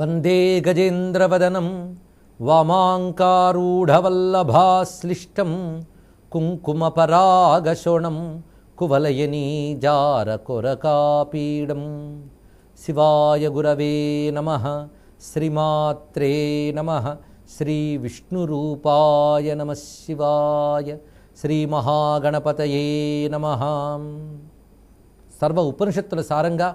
వందే గజేంద్రవదనం వామాంకారూఢవల్లభాశ్లిష్టం కుంకుమపరాగశోణం కువలయనీజారకొరకాపీడం శివాయ గురవే నమ. శ్రీమాత్రే నమ. శ్రీ విష్ణురూపాయ నమ శివాయ. శ్రీమహాగణపతయే నమ. సర్వ ఉపనిషత్తుల సారంగా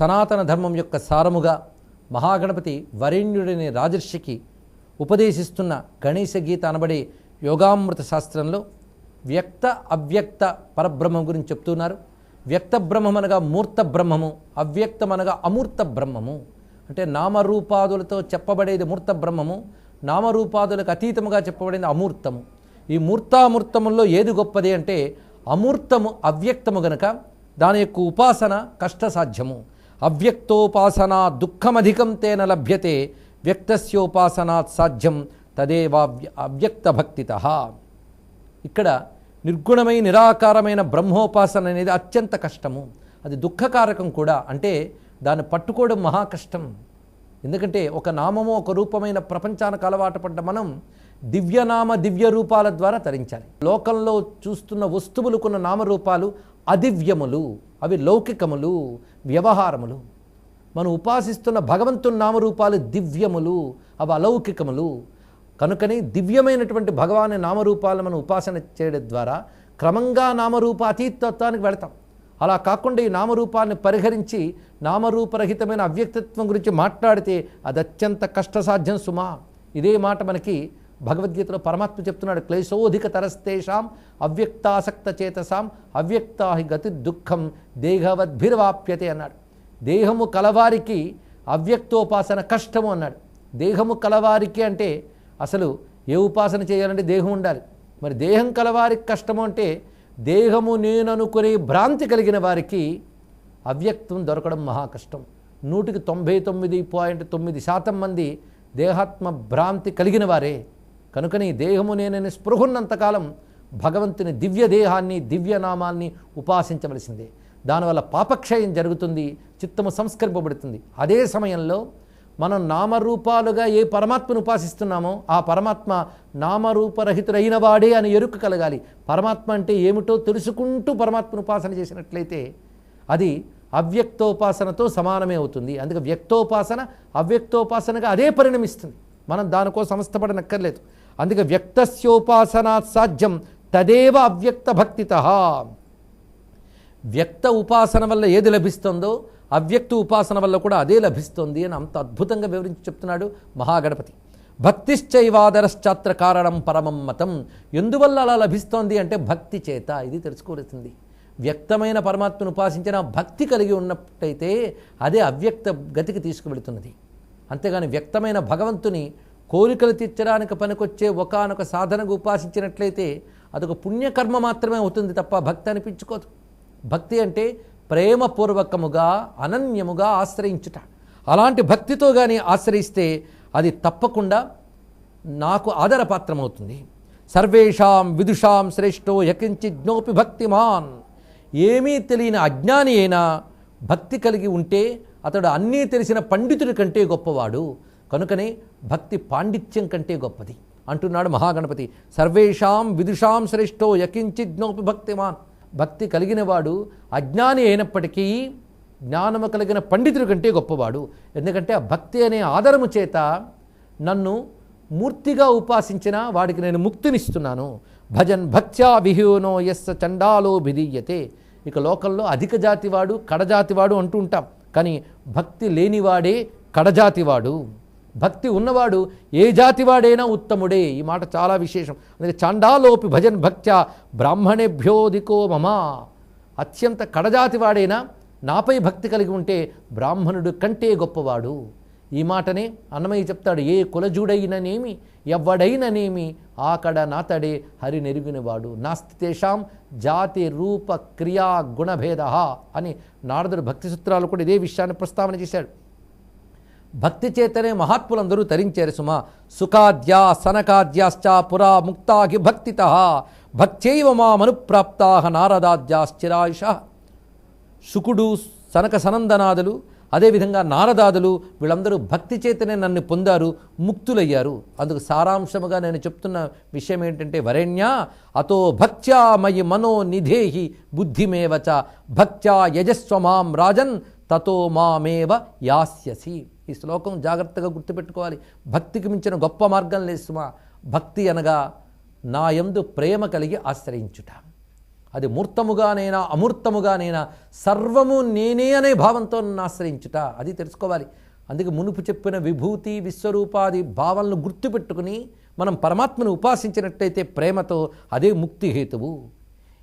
సనాతన ధర్మం యొక్క సారముగా మహాగణపతి వరేణ్యుడిని రాజర్షికి ఉపదేశిస్తున్న గణేశ గీత అనబడే యోగామృత శాస్త్రంలో వ్యక్త అవ్యక్త పరబ్రహ్మం గురించి చెప్తున్నారు. వ్యక్త బ్రహ్మం అనగా మూర్త బ్రహ్మము అవ్యక్తం అనగా అమూర్త బ్రహ్మము. అంటే నామరూపాదులతో చెప్పబడేది మూర్త బ్రహ్మము నామరూపాదులకు అతీతముగా చెప్పబడేది అమూర్తము. ఈ మూర్తామూర్తముల్లో ఏది గొప్పది అంటే అమూర్తము అవ్యక్తము గనక దాని యొక్క ఉపాసన కష్టసాధ్యము. అవ్యక్తోపాసనా దుఃఖమధికం తేన లభ్యతే వ్యక్తస్యోపాసనాత్ సాధ్యం తదేవావ్య అవ్యక్త భక్తిత ఇక్కడ నిర్గుణమై నిరాకారమైన బ్రహ్మోపాసన అనేది అత్యంత కష్టము. అది దుఃఖకారకం కూడా. అంటే దాన్ని పట్టుకోవడం మహా కష్టం. ఎందుకంటే ఒక నామము ఒక రూపమైన ప్రపంచానికి అలవాటు పడ్డ మనం దివ్యనామ దివ్య రూపాల ద్వారా తరించాలి. లోకంలో చూస్తున్న వస్తువులకున్న నామరూపాలు అదివ్యములు. అవి లౌకికములు వ్యవహారములు. మనం ఉపాసిస్తున్న భగవంతుని నామరూపాలు దివ్యములు అవి అలౌకికములు. కనుకని దివ్యమైనటువంటి భగవాని నామరూపాలను మనం ఉపాసన చేయడం ద్వారా క్రమంగా నామరూప అతీతత్వానికి వెళతాం. అలా కాకుండా ఈ నామరూపాన్ని పరిహరించి నామరూపరహితమైన అవ్యక్తిత్వం గురించి మాట్లాడితే అది అత్యంత కష్టసాధ్యం సుమా. ఇదే మాట మనకి భగవద్గీతలో పరమాత్మ చెప్తున్నాడు క్లేశోధిక తరస్తేషాం అవ్యక్తాసక్త చేతసాం అవ్యక్తాహి గతి దుఃఖం దేహవద్భిర్వాప్యతే అన్నాడు. దేహము కలవారికి అవ్యక్తోపాసన కష్టము అన్నాడు. దేహము కలవారికి అంటే అసలు ఏ ఉపాసన చేయాలంటే దేహం ఉండాలి. మరి దేహం కలవారికి కష్టము అంటే దేహము నేననుకునే భ్రాంతి కలిగిన వారికి అవ్యక్తం దొరకడం మహా కష్టం. నూటికి తొంభై తొమ్మిది పాయింట్ తొమ్మిది శాతం మంది దేహాత్మ భ్రాంతి కలిగిన వారే కనుక నీ దేహము నేనని స్పృహున్నంతకాలం భగవంతుని దివ్య దేహాన్ని దివ్యనామాల్ని ఉపాసించవలసిందే. దానివల్ల పాపక్షయం జరుగుతుంది చిత్తము సంస్కరింపబడుతుంది. అదే సమయంలో మనం నామరూపాలుగా ఏ పరమాత్మను ఉపాసిస్తున్నామో ఆ పరమాత్మ నామరూపరహితుడైన వాడే అని ఎరుక కలగాలి. పరమాత్మ అంటే ఏమిటో తెలుసుకుంటూ పరమాత్మను ఉపాసన చేసినట్లయితే అది అవ్యక్తోపాసనతో సమానమే అవుతుంది. అందుకే వ్యక్తోపాసన అవ్యక్తోపాసనగా అదే పరిణమిస్తుంది. మనం దానికో సంస్థపడనక్కర్లేదు అందుకే వ్యక్తస్యోపాసనా సాధ్యం తదేవ అవ్యక్త భక్తిత వ్యక్త ఉపాసన వల్ల ఏది లభిస్తుందో అవ్యక్త ఉపాసన వల్ల కూడా అదే లభిస్తుంది అని అంత అద్భుతంగా వివరించి చెప్తున్నాడు మహాగణపతి. భక్తిశ్చైవాదరశ్చాత్ర కారణం పరమం మతం. ఎందువల్ల అలా లభిస్తోంది అంటే భక్తి చేత ఇది తెలుసుకోవలసింది. వ్యక్తమైన పరమాత్మను ఉపాసించిన భక్తి కలిగి ఉన్నట్టయితే అదే అవ్యక్త గతికి తీసుకువెళుతున్నది. అంతేగాని వ్యక్తమైన భగవంతుని కోరికలు తీర్చడానికి పనికొచ్చే ఒకానొక సాధనకు ఉపాసించినట్లయితే అదొక పుణ్యకర్మ మాత్రమే అవుతుంది తప్ప భక్తి అనిపించుకోదు. భక్తి అంటే ప్రేమపూర్వకముగా అనన్యముగా ఆశ్రయించుట. అలాంటి భక్తితో కానీ ఆశ్రయిస్తే అది తప్పకుండా నాకు ఆదరపాత్రమవుతుంది. సర్వేషాం విదుషాం శ్రేష్టో యకించి జ్ఞోపి భక్తిమాన్. ఏమీ తెలియని అజ్ఞాని అయినా భక్తి కలిగి ఉంటే అతడు అన్నీ తెలిసిన పండితుడి కంటే గొప్పవాడు. కనుకనే భక్తి పాండిత్యం కంటే గొప్పది. అంటున్నాడు మహాగణపతి సర్వేషాం విదుషాం శ్రేష్టో యకించిజ్ఞోపి భక్తిమాన్. భక్తి కలిగిన వాడు అజ్ఞాని అయినప్పటికీ జ్ఞానము కలిగిన పండితుడి కంటే గొప్పవాడు. ఎందుకంటే ఆ భక్తి అనే ఆధారము చేత నన్ను మూర్తిగా ఉపాసించిన వాడికి నేను ముక్తినిస్తున్నాను. భజన్ భక్త్యా విహ్యూనో ఎస్స చండాలో భిదీయతే. ఇక లోకంలో అధిక జాతివాడు కడజాతివాడు అంటూ ఉంటాం. కానీ భక్తి లేనివాడే కడజాతివాడు భక్తి ఉన్నవాడు ఏ జాతివాడైనా ఉత్తముడే. ఈ మాట చాలా విశేషం. అందుకే చాండాలోపి భజన్ భక్త్యా బ్రాహ్మణేభ్యోధికో మమ. అత్యంత కడజాతివాడైనా నాపై భక్తి కలిగి ఉంటే బ్రాహ్మణుడు కంటే గొప్పవాడు. ఈ మాటనే అన్నమయ్య చెప్తాడు ఏ కులజుడైననేమి ఎవ్వడైననేమి ఆకడ నాతడే హరి నెరిగినవాడు. నాస్తి తేషాం జాతి రూప క్రియా గుణభేద అని నారదుడు భక్తి సూత్రాలు కూడా ఇదే విషయాన్ని ప్రస్తావన చేశాడు. భక్తి చేతనే మహాత్ములందరూ తరించారు సుమ. సుఖాద్యా సనకాద్యాశ్చ పురా ముక్తాహి భక్తిత. భక్త్యైవ మామనుప్రాప్తా నారదాద్యాశ్చిరాయుష. శుకుడు సనక సనందనాదులు అదేవిధంగా నారదాదులు వీళ్ళందరూ భక్తి చేతనే నన్ను పొందారు ముక్తులయ్యారు. అందుకు సారాంశముగా నేను చెప్తున్న విషయం ఏంటంటే వరేణ్య అతో భక్త్యా మయి మనో నిధేహి బుద్ధిమేవచ భక్త్యా యజస్వ మాం రాజన్ తతో మామేవ యాస్యసి. ఈ శ్లోకం జాగ్రత్తగా గుర్తుపెట్టుకోవాలి. భక్తికి మించిన గొప్ప మార్గం లేదు సుమా. భక్తి అనగా నా యందు ప్రేమ కలిగి ఆశ్రయించుట. అది మూర్తముగానైనా అమూర్తముగానైనా సర్వము నేనే అనే భావంతో నన్ను ఆశ్రయించుట. అది తెలుసుకోవాలి. అందుకే మునుపు చెప్పిన విభూతి విశ్వరూపాది భావాలను గుర్తుపెట్టుకుని మనం పరమాత్మను ఉపాసించినట్టయితే ప్రేమతో అదే ముక్తి హేతువు.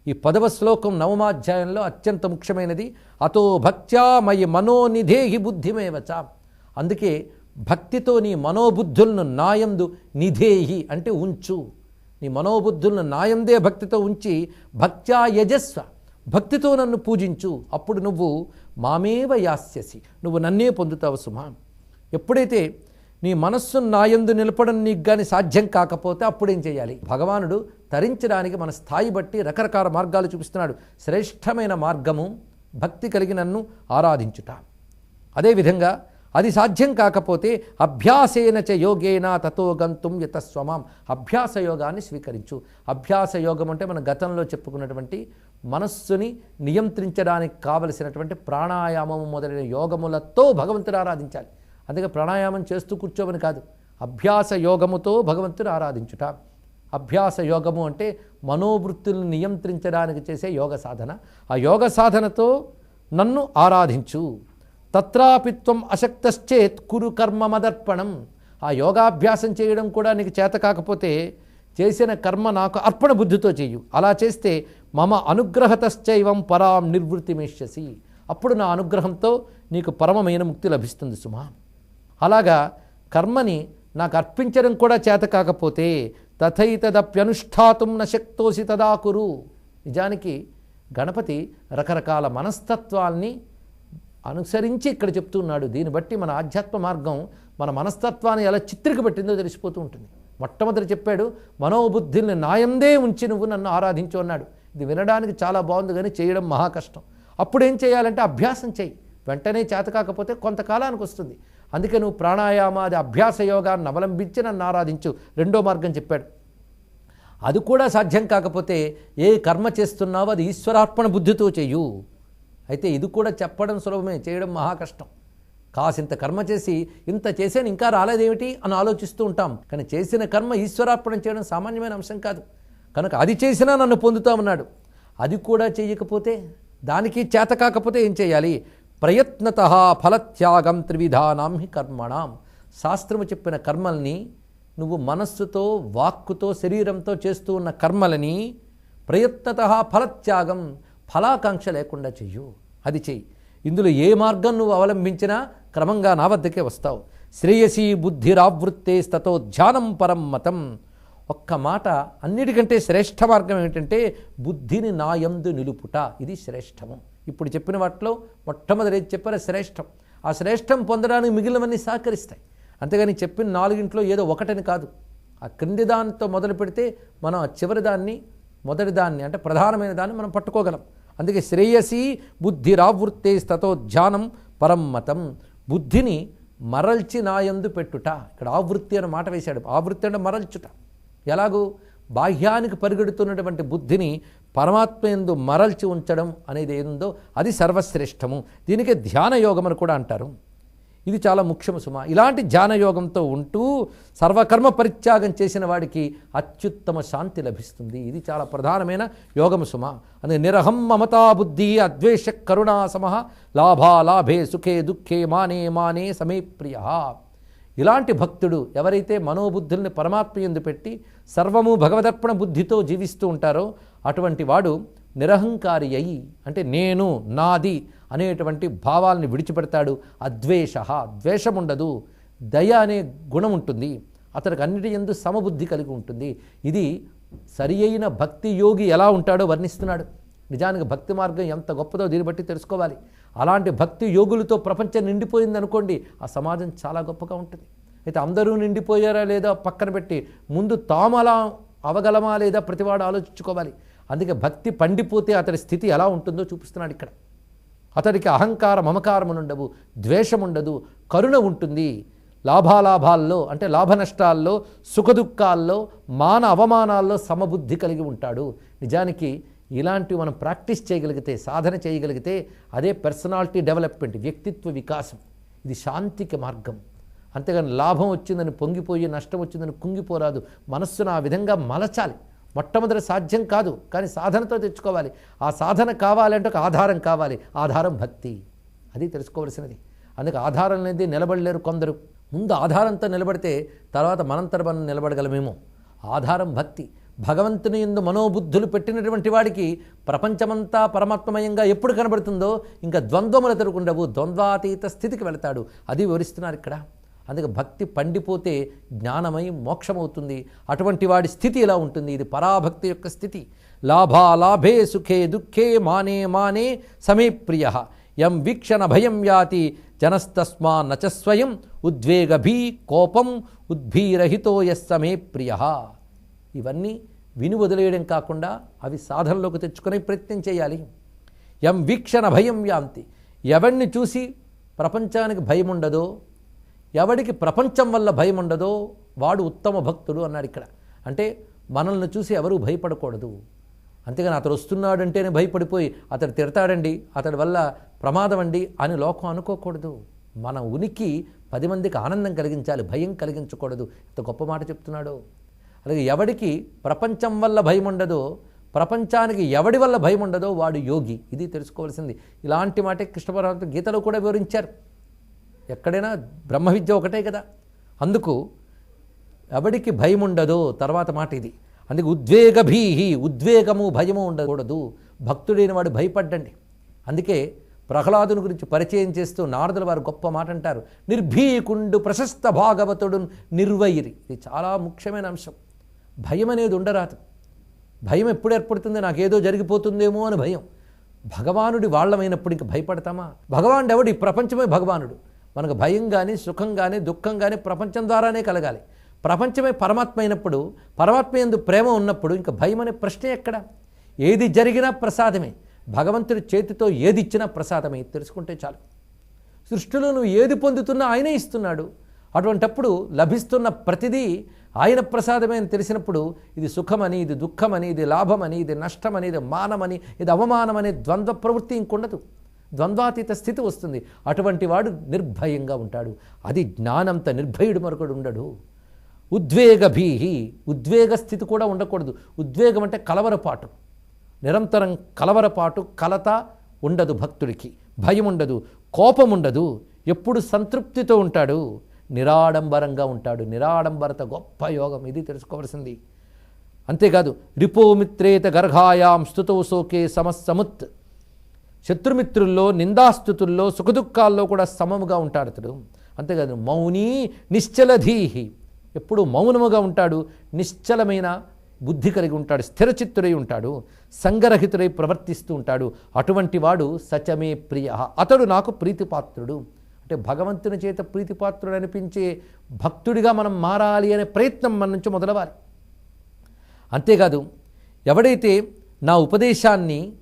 ఈ పదవ శ్లోకం నవమాధ్యాయంలో అత్యంత ముఖ్యమైనది. అతో భక్త్యా మయి మనోనిధేహి బుద్ధిమేవచ అందుకే భక్తితో నీ మనోబుద్ధులను నాయందు నిధేహి అంటే ఉంచు. నీ మనోబుద్ధులను నాయందే భక్తితో ఉంచి భక్త్యా యజస్వ భక్తితో నన్ను పూజించు. అప్పుడు నువ్వు మామేవ యాస్యసి నువ్వు నన్నే పొందుతావు సుమా. ఎప్పుడైతే నీ మనస్సును నాయందు నిలపడం నీకు కానీ సాధ్యం కాకపోతే అప్పుడేం చేయాలి? భగవానుడు తరించడానికి మన స్థాయి బట్టి రకరకాల మార్గాలు చూపిస్తున్నాడు. శ్రేష్టమైన మార్గము భక్తి కలిగి నన్ను ఆరాధించుట. అదేవిధంగా అది సాధ్యం కాకపోతే అభ్యాసేన చ యోగేన తతో గంతుం యతస్వమాం. అభ్యాస యోగాన్ని స్వీకరించు. అభ్యాస యోగం అంటే మన గతంలో చెప్పుకున్నటువంటి మనస్సుని నియంత్రించడానికి కావలసినటువంటి ప్రాణాయామం మొదలైన యోగములతో భగవంతుని ఆరాధించాలి. అందుకే ప్రాణాయామం చేస్తూ కూర్చోమని కాదు. అభ్యాస యోగముతో భగవంతుని ఆరాధించుట. అభ్యాస యోగము అంటే మనోవృత్తులను నియంత్రించడానికి చేసే యోగ సాధన. ఆ యోగ సాధనతో నన్ను ఆరాధించు. తత్రాపిత్వం అశక్తశ్చేత్ కురు కర్మ మదర్పణం ఆ యోగాభ్యాసం చేయడం కూడా నీకు చేత కాకపోతే చేసిన కర్మ నాకు అర్పణ బుద్ధితో చెయ్యు అలా చేస్తే మమ అనుగ్రహతశ్చైవం పరాం నిర్వృతిమిష్యసి. అప్పుడు నా అనుగ్రహంతో నీకు పరమమైన ముక్తి లభిస్తుంది సుమా. అలాగా కర్మని నాకు అర్పించడం కూడా చేత కాకపోతే తథైతదప్యనుష్ఠాతుం నశక్తోసి తదా కురు. నిజానికి గణపతి రకరకాల మనస్తత్వాల్ని అనుసరించి ఇక్కడ చెప్తున్నాడు. దీన్ని బట్టి మన ఆధ్యాత్మ మార్గం మన మనస్తత్వాన్ని ఎలా చిత్రికబెట్టిందో తెలిసిపోతూ ఉంటుంది. మొట్టమొదటి చెప్పాడు మనోబుద్ధిని నాయందే ఉంచి నువ్వు నన్ను ఆరాధించు అన్నాడు. ఇది వినడానికి చాలా బాగుంది కానీ చేయడం మహా కష్టం. అప్పుడు ఏం చేయాలంటే అభ్యాసం చేయి. వెంటనే చేత కాకపోతే కొంతకాలానికి వస్తుంది. అందుకే నువ్వు ప్రాణాయామాది అభ్యాస యోగాన్ని అవలంబించి నన్ను ఆరాధించు. రెండో మార్గం చెప్పాడు. అది కూడా సాధ్యం కాకపోతే ఏ కర్మ చేస్తున్నావో అది ఈశ్వరార్పణ బుద్ధితో చెయ్యు అయితే ఇది కూడా చెప్పడం సులభమే చేయడం మహా కష్టం. కాసింత కర్మ చేసి ఇంత చేసాను ఇంకా రాలేదేమిటి అని ఆలోచిస్తూ ఉంటాం. కానీ చేసిన కర్మ ఈశ్వరార్పణం చేయడం సామాన్యమైన అంశం కాదు. కనుక అది చేసినా నన్ను పొందుతామన్నాడు. అది కూడా చేయకపోతే దానికి చేత కాకపోతే ఏం చేయాలి? ప్రయత్నత ఫలత్యాగం త్రివిధానాం హి కర్మణాం. శాస్త్రము చెప్పిన కర్మల్ని నువ్వు మనస్సుతో వాక్కుతో శరీరంతో చేస్తూ ఉన్న కర్మలని ప్రయత్నత ఫలత్యాగం ఫలాకాంక్ష లేకుండా చెయ్యు. అది చెయ్యి. ఇందులో ఏ మార్గం నువ్వు అవలంబించినా క్రమంగా నా వద్దకే వస్తావు. శ్రేయసీ బుద్ధిరావృత్తే స్తతో ధ్యానం పరం మతం. ఒక్క మాట అన్నిటికంటే శ్రేష్ఠ మార్గం ఏమిటంటే బుద్ధిని నాయందు నిలుపుట. ఇది శ్రేష్టము. ఇప్పుడు చెప్పిన వాటిలో మొట్టమొదటి ఏది చెప్పారో శ్రేష్టం. ఆ శ్రేష్టం పొందడానికి మిగిలినవన్నీ సహకరిస్తాయి. అంతేగాని చెప్పిన నాలుగింట్లో ఏదో ఒకటని కాదు. ఆ క్రింది దానితో మొదలు పెడితే మనం ఆ చివరి దాన్ని మొదటి దాన్ని అంటే ప్రధానమైన దాన్ని మనం పట్టుకోగలం. అందుకే శ్రేయసి బుద్ధిరావృత్తే స్తతో ధ్యానం పరం మతం. బుద్ధిని మరల్చి నాయందు పెట్టుట. ఇక్కడ ఆవృత్తి అని మాట వేశాడు. ఆవృత్తి అంటే మరల్చుట. ఎలాగూ? బాహ్యానికి పరిగెడుతున్నటువంటి బుద్ధిని పరమాత్మ ఎందు మరల్చి ఉంచడం అనేది ఏందో అది సర్వశ్రేష్టము. దీనికి ధ్యాన యోగం అని కూడా అంటారు. ఇది చాలా ముఖ్యము సుమ. ఇలాంటి ధ్యానయోగంతో ఉంటూ సర్వకర్మ పరిత్యాగం చేసిన వాడికి అత్యుత్తమ శాంతి లభిస్తుంది. ఇది చాలా ప్రధానమైన యోగము సుమ. అది నిరహం మమతా బుద్ధి అద్వేష కరుణా సమః లాభాలాభే సుఖే దుఃఖే మానే మానే సమే ప్రియ. ఇలాంటి భక్తుడు ఎవరైతే మనోబుద్ధుల్ని పరమాత్మ ఎందు పెట్టి సర్వము భగవదర్పణ బుద్ధితో జీవిస్తూ ఉంటారో అటువంటి వాడు నిరహంకారి అయి అంటే నేను నాది అనేటువంటి భావాల్ని విడిచిపెడతాడు. అద్వేష ద్వేషం ఉండదు దయ అనే గుణం ఉంటుంది అతనికి అన్నిటి ఎందు సమబుద్ధి కలిగి ఉంటుంది. ఇది సరి అయిన భక్తి యోగి ఎలా ఉంటాడో వర్ణిస్తున్నాడు. నిజానికి భక్తి మార్గం ఎంత గొప్పదో దీన్ని బట్టి తెలుసుకోవాలి. అలాంటి భక్తి యోగులతో ప్రపంచం నిండిపోయింది అనుకోండి ఆ సమాజం చాలా గొప్పగా ఉంటుంది. అయితే అందరూ నిండిపోయారా లేదా పక్కన పెట్టి ముందు తాము అలా అవగలమా లేదా ప్రతివాడు ఆలోచించుకోవాలి. అందుకే భక్తి పండిపోతే అతడి స్థితి ఎలా ఉంటుందో చూపిస్తున్నాడు ఇక్కడ. అతడికి అహంకార ద్వేషం ద్వేషముండదు కరుణ ఉంటుంది. లాభాలాభాల్లో అంటే లాభ నష్టాల్లో సుఖదుఖాల్లో మాన అవమానాల్లో సమబుద్ధి కలిగి ఉంటాడు. నిజానికి ఇలాంటివి మనం ప్రాక్టీస్ చేయగలిగితే సాధన చేయగలిగితే అదే పర్సనాలిటీ డెవలప్మెంట్ వ్యక్తిత్వ వికాసం. ఇది శాంతికి మార్గం. అంతేగాని లాభం వచ్చిందని పొంగిపోయి నష్టం వచ్చిందని కుంగిపోరాదు. మనస్సును ఆ విధంగా మలచాలి. మొట్టమొదటి సాధ్యం కాదు కానీ సాధనతో తెచ్చుకోవాలి. ఆ సాధన కావాలంటే ఒక ఆధారం కావాలి. ఆధారం భక్తి. అది తెలుసుకోవలసినది. అందుకే ఆధారం అనేది నిలబడలేరు కొందరు. ముందు ఆధారంతో నిలబడితే తర్వాత మనంతర మనం నిలబడగలమేమో. ఆధారం భక్తి. భగవంతుని ఎందు మనోబుద్ధులు పెట్టినటువంటి వాడికి ప్రపంచమంతా పరమాత్మమయంగా ఎప్పుడు కనబడుతుందో ఇంకా ద్వంద్వములు ఎదురుకుండవు. ద్వంద్వాతీత స్థితికి వెళతాడు. అది వివరిస్తున్నారు ఇక్కడ. అందుకే భక్తి పండిపోతే జ్ఞానమై మోక్షమవుతుంది. అటువంటి వాడి స్థితి ఎలా ఉంటుంది? ఇది పరాభక్తి యొక్క స్థితి. లాభాలాభే సుఖే దుఃఖే మానే మానే సమే ప్రియ యం వీక్షణ భయం యాతి జనస్తస్మా నచ స్వయం ఉద్వేగభీ కోపం ఉద్భీరహితో యస్సమే ప్రియ ఇవన్నీ విని వదిలేయడం కాకుండా అవి సాధనలోకి తెచ్చుకునే ప్రయత్నం చేయాలి. ఎం వీక్షణ భయం యాంతి. ఎవరిని చూసి ప్రపంచానికి భయం ఉండదో ఎవడికి ప్రపంచం వల్ల భయం ఉండదో వాడు ఉత్తమ భక్తుడు అన్నాడు ఇక్కడ. అంటే మనల్ని చూసి ఎవరూ భయపడకూడదు. అంతేగాని అతడు వస్తున్నాడంటేనే భయపడిపోయి అతడు తిడతాడండి అతడి వల్ల ప్రమాదం అండి అని లోకం అనుకోకూడదు. మన ఉనికి పది మందికి ఆనందం కలిగించాలి భయం కలిగించకూడదు. ఇంత గొప్ప మాట చెప్తున్నాడు. అలాగే ఎవడికి ప్రపంచం వల్ల భయం ఉండదో ప్రపంచానికి ఎవడి వల్ల భయం ఉండదో వాడు యోగి. ఇది తెలుసుకోవాల్సింది. ఇలాంటి మాటే కృష్ణ పరమాత్మ గీతలో కూడా వివరించారు. ఎక్కడైనా బ్రహ్మ విద్య ఒకటే కదా. అందుకు ఎవడికి భయం ఉండదో తర్వాత మాట ఇది. అందుకే ఉద్వేగభీహి ఉద్వేగము భయము ఉండకూడదు. భక్తుడైన వాడు భయపడ్డండి. అందుకే ప్రహ్లాదుని గురించి పరిచయం చేస్తూ నారదుల వారు గొప్ప మాట అంటారు. నిర్భీకుండు ప్రశస్త భాగవతుడు నిర్వైరి ఇది చాలా ముఖ్యమైన అంశం. భయం అనేది ఉండరాదు. భయం ఎప్పుడు ఏర్పడుతుంది? నాకేదో జరిగిపోతుందేమో అని భయం. భగవానుడి వాళ్ళమైనప్పుడు ఇంక భయపడతామా? భగవానుడు ఎవడు ఈ ప్రపంచమే భగవానుడు. మనకు భయం కానీ సుఖం కానీ దుఃఖం కానీ ప్రపంచం ద్వారానే కలగాలి. ప్రపంచమే పరమాత్మ అయినప్పుడు పరమాత్మ ఎందు ప్రేమ ఉన్నప్పుడు ఇంకా భయం అనే ప్రశ్నే ఎక్కడ? ఏది జరిగినా ప్రసాదమే. భగవంతుడి చేతితో ఏది ఇచ్చినా ప్రసాదమే. తెలుసుకుంటే చాలు. సృష్టిలో నువ్వు ఏది పొందుతున్నా ఆయనే ఇస్తున్నాడు. అటువంటప్పుడు లభిస్తున్న ప్రతిదీ ఆయన ప్రసాదమే అని తెలిసినప్పుడు ఇది సుఖమని ఇది దుఃఖమని ఇది లాభమని ఇది నష్టమని ఇది మానమని ఇది అవమానమని ద్వంద్వ ప్రవృత్తి ఇంకుండదు. ద్వంద్వాతీత స్థితి వస్తుంది. అటువంటి వాడు నిర్భయంగా ఉంటాడు. అది జ్ఞానంత నిర్భయుడు మరొకడు ఉండడు. ఉద్వేగభీహి ఉద్వేగ స్థితి కూడా ఉండకూడదు. ఉద్వేగం అంటే కలవరపాటు. నిరంతరం కలవరపాటు కలత ఉండదు భక్తుడికి. భయం ఉండదు కోపం ఉండదు. ఎప్పుడు సంతృప్తితో ఉంటాడు. నిరాడంబరంగా ఉంటాడు. నిరాడంబరత గొప్ప యోగం ఇది తెలుసుకోవాల్సింది. అంతేకాదు రిపోమిత్రేత గర్ఘాయాం స్థుతో సోకే సమస్సముత్. శత్రుమిత్రుల్లో నిందాస్థుతుల్లో సుఖదుఖాల్లో కూడా సమముగా ఉంటాడు అతడు. అంతేకాదు మౌని నిశ్చలధీహి. ఎప్పుడు మౌనముగా ఉంటాడు నిశ్చలమైన బుద్ధి కలిగి ఉంటాడు స్థిరచిత్తుడై ఉంటాడు సంగరహితుడై ప్రవర్తిస్తూ ఉంటాడు. అటువంటి వాడు సచమే ప్రియ. అతడు నాకు ప్రీతిపాత్రుడు. అంటే భగవంతుని చేత ప్రీతిపాత్రుడు అనిపించే భక్తుడిగా మనం మారాలి అనే ప్రయత్నం మన నుంచి మొదలవాలి అంతేకాదు ఎవడైతే నా ఉపదేశాన్ని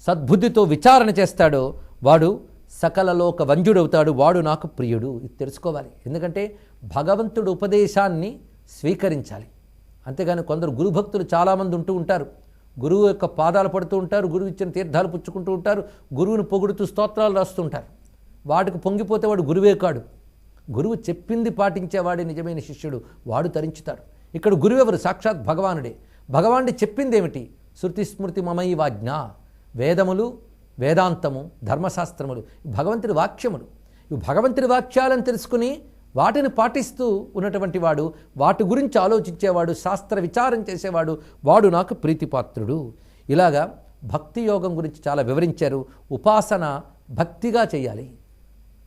సద్బుద్ధితో విచారణ చేస్తాడో వాడు సకలలో ఒక వంజుడవుతాడు వాడు నాకు ప్రియుడు. ఇది తెలుసుకోవాలి. ఎందుకంటే భగవంతుడు ఉపదేశాన్ని స్వీకరించాలి. అంతేగాని కొందరు గురుభక్తులు చాలామంది ఉంటూ ఉంటారు. గురువు యొక్క పాదాలు పడుతూ ఉంటారు గురువు ఇచ్చిన తీర్థాలు పుచ్చుకుంటూ ఉంటారు గురువుని పొగుడుతూ స్తోత్రాలు రాస్తుంటారు వాటికి పొంగిపోతే వాడు గురువే కాడు. గురువు చెప్పింది పాటించేవాడే నిజమైన శిష్యుడు వాడు తరించుతాడు. ఇక్కడ గురువెవరు? సాక్షాత్ భగవానుడే. భగవానుడి చెప్పింది ఏమిటి శృతి స్మృతి మమై వాజ్ఞ. వేదములు వేదాంతము ధర్మశాస్త్రములు భగవంతుడి వాక్యములు. ఇవి భగవంతుడి వాక్యాలను తెలుసుకుని వాటిని పాటిస్తూ ఉన్నటువంటి వాడు వాటి గురించి ఆలోచించేవాడు శాస్త్ర విచారం చేసేవాడు వాడు నాకు ప్రీతిపాత్రుడు. ఇలాగా భక్తి యోగం గురించి చాలా వివరించారు. ఉపాసన భక్తిగా చేయాలి.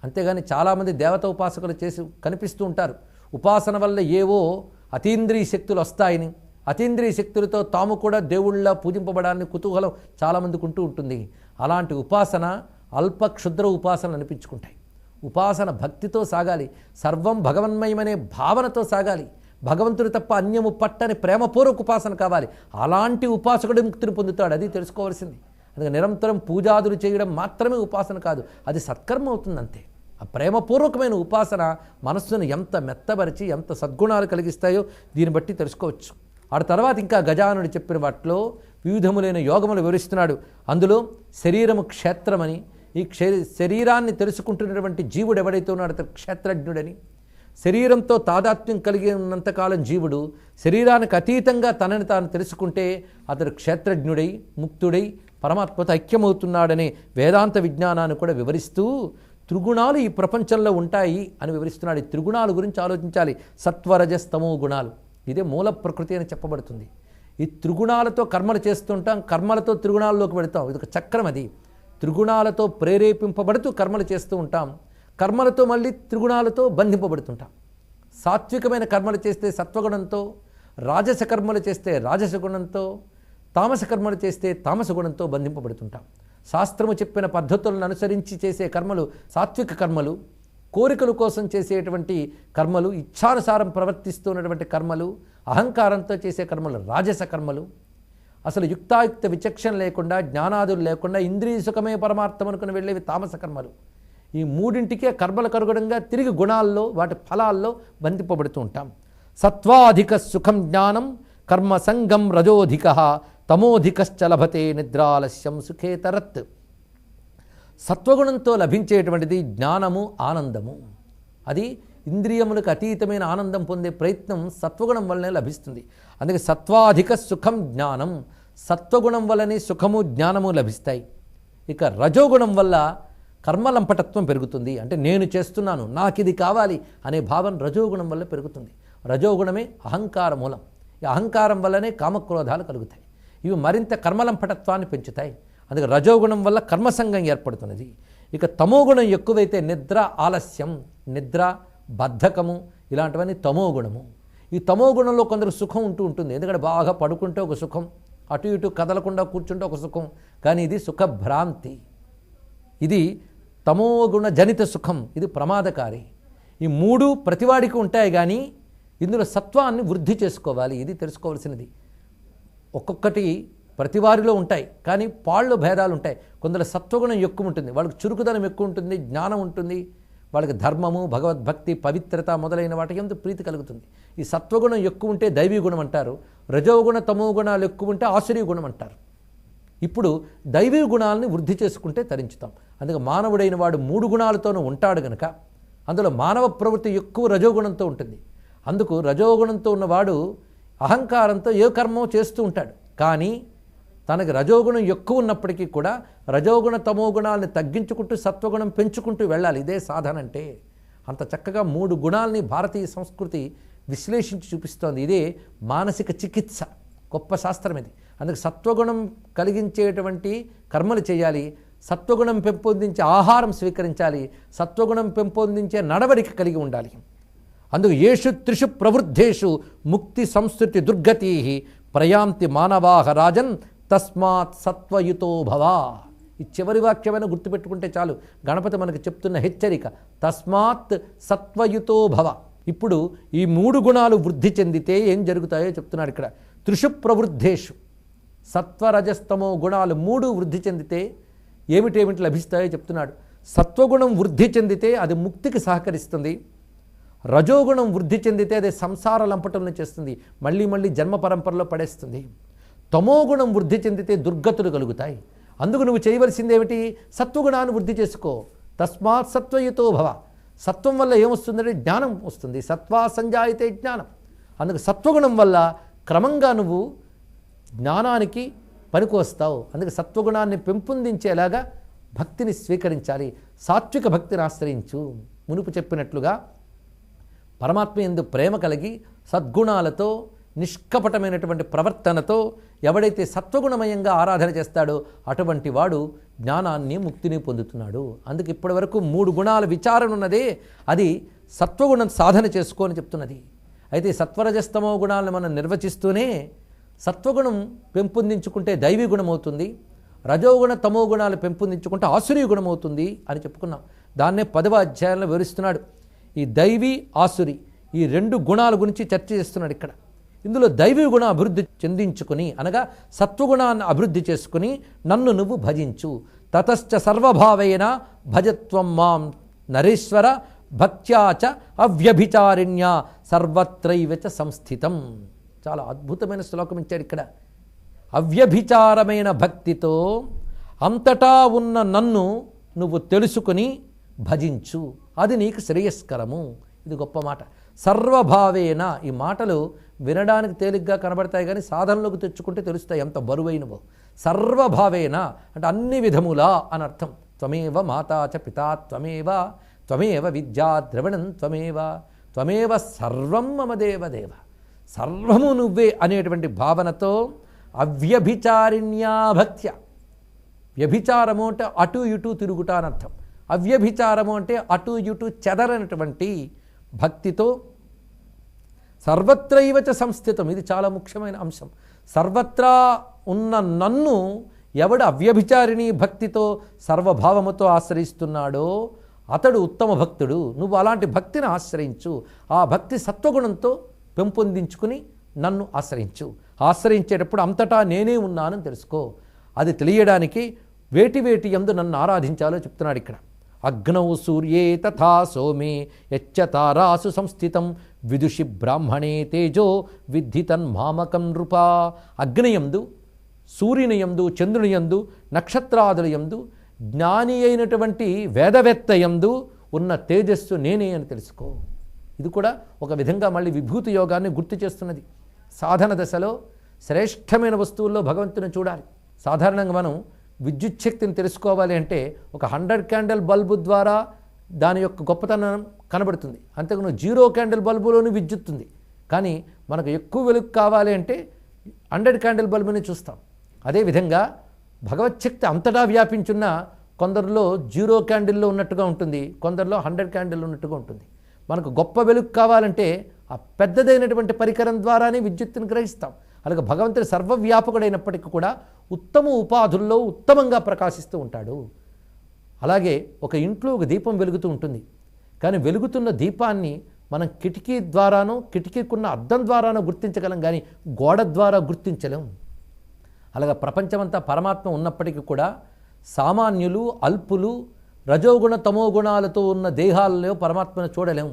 అంతేగాని చాలామంది దేవత ఉపాసకులు చేసి కనిపిస్తూ ఉంటారు. ఉపాసన వల్ల ఏవో అతీంద్రియ శక్తులు వస్తాయని. అతీంద్రియ శక్తులతో తాము కూడా దేవుళ్ళ పూజింపబడాలని కుతూహలం చాలామందికి ఉంటూ ఉంటుంది. అలాంటి ఉపాసన అల్ప క్షుద్ర ఉపాసనలు అనిపించుకుంటాయి. ఉపాసన భక్తితో సాగాలి. సర్వం భగవన్మయమనే భావనతో సాగాలి. భగవంతుడు తప్ప అన్యము పట్టని ప్రేమపూర్వక ఉపాసన కావాలి. అలాంటి ఉపాసకుడు ముక్తిని పొందుతాడు. అది తెలుసుకోవాల్సింది. అందుకే నిరంతరం పూజాదులు చేయడం మాత్రమే ఉపాసన కాదు. అది సత్కర్మ అవుతుంది అంతే ఆ ప్రేమపూర్వకమైన ఉపాసన మనస్సును ఎంత మెత్తబరిచి ఎంత సద్గుణాలు కలిగిస్తాయో దీన్ని బట్టి తెలుసుకోవచ్చు. ఆ తర్వాత ఇంకా గజానుడు చెప్పిన వాటిలో వివిధములైన యోగములు వివరిస్తున్నాడు. అందులో శరీరము క్షేత్రమని ఈ క్షే శరీరాన్ని తెలుసుకుంటున్నటువంటి జీవుడు ఎవడైతే ఉన్నాడో అతను క్షేత్రజ్ఞుడని శరీరంతో తాదాత్మ్యం కలిగి ఉన్నంతకాలం జీవుడు శరీరానికి అతీతంగా తనని తాను తెలుసుకుంటే అతడు క్షేత్రజ్ఞుడై ముక్తుడై పరమాత్మతో ఐక్యమవుతున్నాడనే వేదాంత విజ్ఞానాన్ని కూడా వివరిస్తూ త్రిగుణాలు ఈ ప్రపంచంలో ఉంటాయి అని వివరిస్తున్నాడు. ఈ త్రిగుణాల గురించి ఆలోచించాలి. సత్వరజస్తమో గుణాలు. ఇదే మూల ప్రకృతి అని చెప్పబడుతుంది. ఈ త్రిగుణాలతో కర్మలు చేస్తుంటాం కర్మలతో త్రిగుణాల్లోకి పెడతాం ఇది ఒక చక్రం అది. త్రిగుణాలతో ప్రేరేపింపబడుతూ కర్మలు చేస్తూ ఉంటాం. కర్మలతో మళ్ళీ త్రిగుణాలతో బంధింపబడుతుంటాం. సాత్వికమైన కర్మలు చేస్తే సత్వగుణంతో రాజస కర్మలు చేస్తే రాజస గుణంతో తామస కర్మలు చేస్తే తామస గుణంతో బంధింపబడుతుంటాం. శాస్త్రము చెప్పిన పద్ధతులను అనుసరించి చేసే కర్మలు సాత్విక కర్మలు. కోరికల కోసం చేసేటువంటి కర్మలు ఇచ్ఛానుసారం ప్రవర్తిస్తున్నటువంటి కర్మలు అహంకారంతో చేసే కర్మలు రాజస కర్మలు. అసలు యుక్తాయుక్త విచక్షణ లేకుండా జ్ఞానాదులు లేకుండా ఇంద్రియ సుఖమే పరమార్థం అనుకుని వెళ్ళేవి తామస కర్మలు. ఈ మూడింటికే కర్మలకు అనుగుణంగా తిరిగి గుణాల్లో వాటి ఫలాల్లో బంధింపబడుతూ ఉంటాం. సత్వాధిక సుఖం జ్ఞానం కర్మ సంగం రజోధిక తమోధికశ్చలభతే నిద్రాలస్యం సుఖేతరత్. సత్వగుణంతో లభించేటువంటిది జ్ఞానము ఆనందము. అది ఇంద్రియములకు అతీతమైన ఆనందం పొందే ప్రయత్నం సత్వగుణం వల్లనే లభిస్తుంది. అందుకే సత్వాధిక సుఖం జ్ఞానం. సత్వగుణం వల్లనే సుఖము జ్ఞానము లభిస్తాయి. ఇక రజోగుణం వల్ల కర్మలంపటత్వం పెరుగుతుంది. అంటే నేను చేస్తున్నాను నాకు ఇది కావాలి అనే భావన రజోగుణం వల్ల పెరుగుతుంది. రజోగుణమే అహంకార మూలం. ఈ అహంకారం వల్లనే కామక్రోధాలు కలుగుతాయి. ఇవి మరింత కర్మలంపటత్వాన్ని పెంచుతాయి. అందుకే రజోగుణం వల్ల కర్మసంగం ఏర్పడుతున్నది. ఇక తమోగుణం ఎక్కువైతే నిద్ర ఆలస్యం నిద్ర బద్ధకము ఇలాంటివన్నీ తమోగుణము. ఈ తమోగుణంలో కొందరు సుఖం ఉంటూ ఉంటుంది. ఎందుకంటే బాగా పడుకుంటే ఒక సుఖం అటు ఇటు కదలకుండా కూర్చుంటే ఒక సుఖం కానీ ఇది సుఖభ్రాంతి. ఇది తమోగుణ జనిత సుఖం ఇది ప్రమాదకారి. ఈ మూడు ప్రతివాడికి ఉంటాయి కానీ ఇందులో సత్వాన్ని వృద్ధి చేసుకోవాలి. ఇది తెలుసుకోవాల్సినది. ఒక్కొక్కటి ప్రతి వారిలో ఉంటాయి కానీ పాళ్ళు భేదాలు ఉంటాయి. కొందరు సత్వగుణం ఎక్కువ ఉంటుంది వాళ్ళకి చురుకుదనం ఎక్కువ ఉంటుంది జ్ఞానం ఉంటుంది వాళ్ళకి ధర్మము భగవద్భక్తి పవిత్రత మొదలైన వాటికి ఎంత ప్రీతి కలుగుతుంది. ఈ సత్వగుణం ఎక్కువ ఉంటే దైవీ గుణం అంటారు రజోగుణ తమో గుణాలు ఎక్కువ ఉంటే ఆశ్చర్య గుణం అంటారు. ఇప్పుడు దైవీ గుణాలని వృద్ధి చేసుకుంటే తరించుతాం. అందుకే మానవుడైన వాడు మూడు గుణాలతోనూ ఉంటాడు గనక అందులో మానవ ప్రవృత్తి ఎక్కువ రజోగుణంతో ఉంటుంది. అందుకు రజోగుణంతో ఉన్నవాడు అహంకారంతో ఏ కర్మో చేస్తూ ఉంటాడు. కానీ తనకి రజోగుణం ఎక్కువ ఉన్నప్పటికీ కూడా రజోగుణ తమో గుణాలని తగ్గించుకుంటూ సత్వగుణం పెంచుకుంటూ వెళ్ళాలి. ఇదే సాధన అంటే అంత చక్కగా మూడు గుణాలని భారతీయ సంస్కృతి విశ్లేషించి చూపిస్తోంది. ఇదే మానసిక చికిత్స. గొప్ప శాస్త్రం ఇది. అందుకు సత్వగుణం కలిగించేటువంటి కర్మలు చేయాలి. సత్వగుణం పెంపొందించే ఆహారం స్వీకరించాలి. సత్వగుణం పెంపొందించే నడవడిక కలిగి ఉండాలి. అందుకు ఏషు త్రిషు ప్రవృద్ధేషు ముక్తి సంస్కృతి దుర్గతి ప్రయాంతి మానవాహ రాజన్ తస్మాత్ సత్వయుతో భవా. ఈ చివరి వాక్యమైన గుర్తుపెట్టుకుంటే చాలు. గణపతి మనకు చెప్తున్న హెచ్చరిక తస్మాత్ సత్వయుతో భవ. ఇప్పుడు ఈ మూడు గుణాలు వృద్ధి చెందితే ఏం జరుగుతాయో చెప్తున్నాడు ఇక్కడ. త్రిషు ప్రవృద్ధేషు సత్వరజస్తమో గుణాలు మూడు వృద్ధి చెందితే ఏమిటేమిటి లభిస్తాయో చెప్తున్నాడు. సత్వగుణం వృద్ధి చెందితే అది ముక్తికి సహకరిస్తుంది. రజోగుణం వృద్ధి చెందితే అది సంసార లంపటంలో చేస్తుంది. మళ్ళీ మళ్ళీ జన్మ పరంపరలో పడేస్తుంది. తమోగుణం వృద్ధి చెందితే దుర్గతులు కలుగుతాయి. అందుకు నువ్వు చేయవలసింది ఏమిటి? సత్వగుణాన్ని వృద్ధి చేసుకో. తస్మాత్ సత్వయుతో భవ. సత్వం వల్ల ఏమొస్తుందంటే జ్ఞానం వస్తుంది. సత్వా సంజాయితే జ్ఞానం. అందుకు సత్వగుణం వల్ల క్రమంగా నువ్వు జ్ఞానానికి పనికి వస్తావు. అందుకే సత్వగుణాన్ని పెంపొందించేలాగా భక్తిని స్వీకరించాలి. సాత్విక భక్తిని ఆశ్రయించు. మునుపు చెప్పినట్లుగా పరమాత్మ ఎందు ప్రేమ కలిగి సద్గుణాలతో నిష్కపటమైనటువంటి ప్రవర్తనతో ఎవడైతే సత్వగుణమయంగా ఆరాధన చేస్తాడో అటువంటి వాడు జ్ఞానాన్ని ముక్తిని పొందుతున్నాడు. అందుకు ఇప్పటి వరకు మూడు గుణాల విచారణ ఉన్నదే. అది సత్వగుణం సాధన చేసుకోని చెప్తున్నది. అయితే సత్వరజస్తమో గుణాలను మనం నిర్వచిస్తూనే సత్వగుణం పెంపొందించుకుంటే దైవీ గుణం అవుతుంది రజోగుణ తమో గుణాలు పెంపొందించుకుంటే ఆసురీ గుణం అవుతుంది అని చెప్పుకున్నాం. దాన్నే పదవ అధ్యాయంలో వివరిస్తున్నాడు. ఈ దైవీ ఆసురి ఈ రెండు గుణాల గురించి చర్చ చేస్తున్నాడు ఇక్కడ. ఇందులో దైవీ గుణ అభివృద్ధి చెందించుకుని అనగా సత్వగుణాన్ని అభివృద్ధి చేసుకుని నన్ను నువ్వు భజించు. తతశ్చ సర్వభావేన భజత్వం మాం నరేశ్వర భక్త్యాచ అవ్యభిచారిణ్య సర్వత్రైవ చ సంస్థితం. చాలా అద్భుతమైన శ్లోకం ఇచ్చాడు ఇక్కడ. అవ్యభిచారమైన భక్తితో అంతటా ఉన్న నన్ను నువ్వు తెలుసుకుని భజించు. అది నీకు శ్రేయస్కరము. ఇది గొప్ప మాట. సర్వభావేన ఈ మాటలు వినడానికి తేలిగ్గా కనబడతాయి కానీ సాధనలోకి తెచ్చుకుంటే తెలుస్తాయి ఎంత బరువైనవో. సర్వభావేన అంటే అన్ని విధములా అని అర్థం. త్వమేవ మాతాచ పితా త్వమేవ త్వమేవ విద్యా ద్రవణం త్వమేవ త్వమేవ సర్వం మమ దేవదేవ సర్వము నువ్వే అనేటువంటి భావనతో అవ్యభిచారిణ్యా భక్త్య వ్యభిచారము అంటే అటు ఇటు తిరుగుట అని అర్థం. అవ్యభిచారము అంటే అటు ఇటు చెదరనటువంటి భక్తితో సర్వత్రైవచ సంస్థితం. ఇది చాలా ముఖ్యమైన అంశం. సర్వత్రా ఉన్న నన్ను ఎవడు అవ్యభిచారిణి భక్తితో సర్వభావముతో ఆశ్రయిస్తున్నాడో అతడు ఉత్తమ భక్తుడు. నువ్వు అలాంటి భక్తిని ఆశ్రయించు. ఆ భక్తి సత్వగుణంతో పెంపొందించుకుని నన్ను ఆశ్రయించు. ఆశ్రయించేటప్పుడు అంతటా నేనే ఉన్నానని తెలుసుకో. అది తెలియడానికి వేటి వేటి ఎందు నన్ను ఆరాధించాలో చెప్తున్నాడు ఇక్కడ. అగ్నౌ సూర్యే తథా సోమే యచ్చ తారాసు సంస్థితం. విదుషి బ్రాహ్మణే తేజో విద్ధి తన్మామకం నృప. అగ్నియందు సూర్యునియందు చంద్రునియందు నక్షత్రాదులయందు జ్ఞాని అయినటువంటి వేదవేత్త యందు ఉన్న తేజస్సు నేనే అని తెలుసుకో. ఇది కూడా ఒక విధంగా మళ్ళీ విభూతి యోగాన్ని గుర్తు చేస్తున్నది. సాధన దశలో శ్రేష్టమైన వస్తువుల్లో భగవంతుని చూడాలి. సాధారణంగా మనం విద్యుత్ శక్తిని తెలుసుకోవాలి అంటే ఒక హండ్రెడ్ క్యాండల్ బల్బు ద్వారా దాని యొక్క గొప్పతనం కనబడుతుంది. అంతకును జీరో క్యాండిల్ బల్బులోని విద్యుత్ ఉంది. కానీ మనకు ఎక్కువ వెలుగు కావాలి అంటే హండ్రెడ్ క్యాండిల్ బల్బుని చూస్తాం. అదేవిధంగా భగవచ్శక్తి అంతటా వ్యాపించున్న కొందరిలో జీరో క్యాండిల్లో ఉన్నట్టుగా ఉంటుంది. కొందరిలో హండ్రెడ్ క్యాండిల్ ఉన్నట్టుగా ఉంటుంది. మనకు గొప్ప వెలుగు కావాలంటే ఆ పెద్దదైనటువంటి పరికరం ద్వారానే విద్యుత్తును గ్రహిస్తాం. అలాగే భగవంతుడు సర్వవ్యాపకుడైనప్పటికీ కూడా ఉత్తమ ఉపాధుల్లో ఉత్తమంగా ప్రకాశిస్తూ ఉంటాడు. అలాగే ఒక ఇంట్లో ఒక దీపం వెలుగుతూ ఉంటుంది. కానీ వెలుగుతున్న దీపాన్ని మనం కిటికీ ద్వారానో కిటికీకున్న అద్దం ద్వారానో గుర్తించగలం కానీ గోడ ద్వారా గుర్తించలేం. అలాగే ప్రపంచమంతా పరమాత్మ ఉన్నప్పటికీ కూడా సామాన్యులు అల్పులు రజోగుణ తమోగుణాలతో ఉన్న దేహాలలో పరమాత్మను చూడలేం.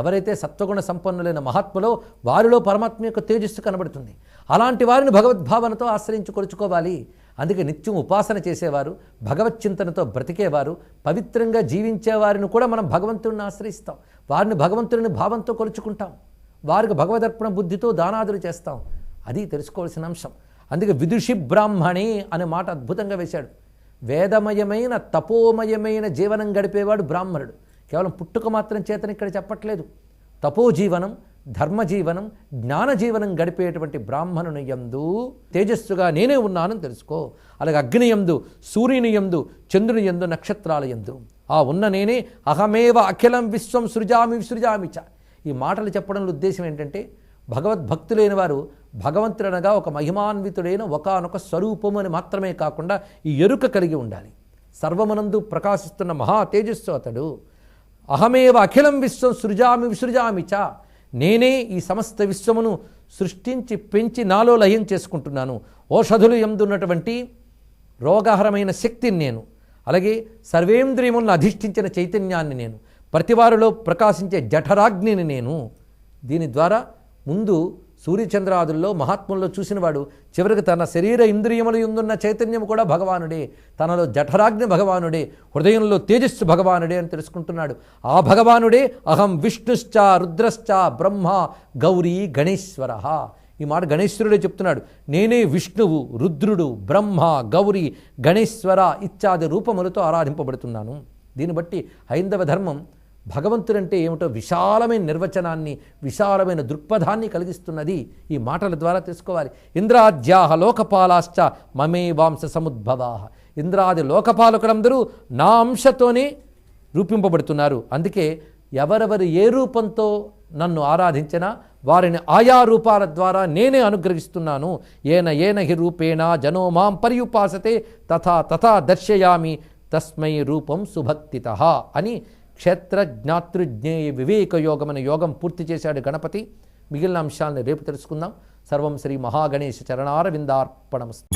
ఎవరైతే సత్వగుణ సంపన్నులైన మహాత్ములో వారిలో పరమాత్మ యొక్క తేజస్సు కనబడుతుంది. అలాంటి వారిని భగవద్భావనతో ఆశ్రయించుకొలుచుకోవాలి అందుకే నిత్యం ఉపాసన చేసేవారు భగవచ్చింతనతో బ్రతికేవారు పవిత్రంగా జీవించే వారిని కూడా మనం భగవంతుడిని ఆశ్రయిస్తాం. వారిని భగవంతుడిని భావంతో కొలుచుకుంటాం. వారికి భగవదర్పణ బుద్ధితో దానాదులు చేస్తాం. అది తెలుసుకోవాల్సిన అంశం. అందుకే విదుషి బ్రాహ్మణి అనే మాట అద్భుతంగా వేశాడు. వేదమయమైన తపోమయమైన జీవనం గడిపేవాడు బ్రాహ్మణుడు. కేవలం పుట్టుక మాత్రం చేతని ఇక్కడ చెప్పట్లేదు. తపోజీవనం ధర్మజీవనం జ్ఞానజీవనం గడిపేటువంటి బ్రాహ్మణుని యందు తేజస్సుగా నేనే ఉన్నానని తెలుసుకో. అలాగే అగ్ని యందు సూర్యుని యందు చంద్రుని యందు నక్షత్రాల యందు. ఆ ఉన్న నేనే అహమేవ అఖిలం విశ్వం సృజామి విసృజామి చ. ఈ మాటలు చెప్పడంలో ఉద్దేశం ఏంటంటే భగవద్భక్తులైన వారు భగవంతుడనగా ఒక మహిమాన్వితుడైన ఒకనొక స్వరూపం అని మాత్రమే కాకుండా ఈ ఎరుక కలిగి ఉండాలి. సర్వమనందు ప్రకాశిస్తున్న మహా తేజస్సు అతడు. అహమేవ అఖిలం విశ్వం సృజామి విసృజామి చ. నేనే ఈ సమస్త విశ్వమును సృష్టించి పెంచి నాలో లయం చేసుకుంటున్నాను. ఓషధులు ఎందున్నటువంటి రోగహరమైన శక్తిని నేను అలాగే సర్వేంద్రియములను అధిష్ఠించిన చైతన్యాన్ని నేను ప్రతివారిలో ప్రకాశించే జఠరాగ్నిని నేను దీని ద్వారా ముందు సూర్యచంద్రాదుల్లో మహాత్ముల్లో చూసినవాడు చివరికి తన శరీర ఇంద్రియములు ఎందున్న చైతన్యం కూడా భగవానుడే. తనలో జఠరాగ్ని భగవానుడే. హృదయంలో తేజస్సు భగవానుడే అని తెలుసుకుంటున్నాడు. ఆ భగవానుడే అహం విష్ణుశ్చ రుద్రశ్చ బ్రహ్మ గౌరీ గణేశ్వర. ఈ మాట గణేశ్వరుడే చెప్తున్నాడు. నేనే విష్ణువు రుద్రుడు బ్రహ్మ గౌరీ గణేశ్వర ఇత్యాది రూపములతో ఆరాధింపబడుతున్నాను. దీన్ని బట్టి హైందవ ధర్మం భగవంతుడంటే ఏమిటో విశాలమైన నిర్వచనాన్ని విశాలమైన దృక్పథాన్ని కలిగిస్తున్నది ఈ మాటల ద్వారా తెలుసుకోవాలి. ఇంద్రాద్యాహ లోకపాలాశ్చ మమే వాంశ సముద్భవా. ఇంద్రాది లోకపాలకులందరూ నా అంశతోనే రూపింపబడుతున్నారు. అందుకే ఎవరెవరు ఏ రూపంతో నన్ను ఆరాధించినా వారిని ఆయా రూపాల ద్వారా నేనే అనుగ్రహిస్తున్నాను. ఏన ఏన హి రూపేణ జనో మాం పర్యుపాసతే తథా తథా దర్శయామి తస్మై రూపం సుభక్తిత అని క్షేత్ర జ్ఞాతృజ్ఞేయ వివేక యోగం అనే యోగం పూర్తి చేశాడు గణపతి. మిగిలిన అంశాలని రేపు తెలుసుకుందాం. సర్వం శ్రీ మహాగణేశ చరణారవిందార్పణమస్తు.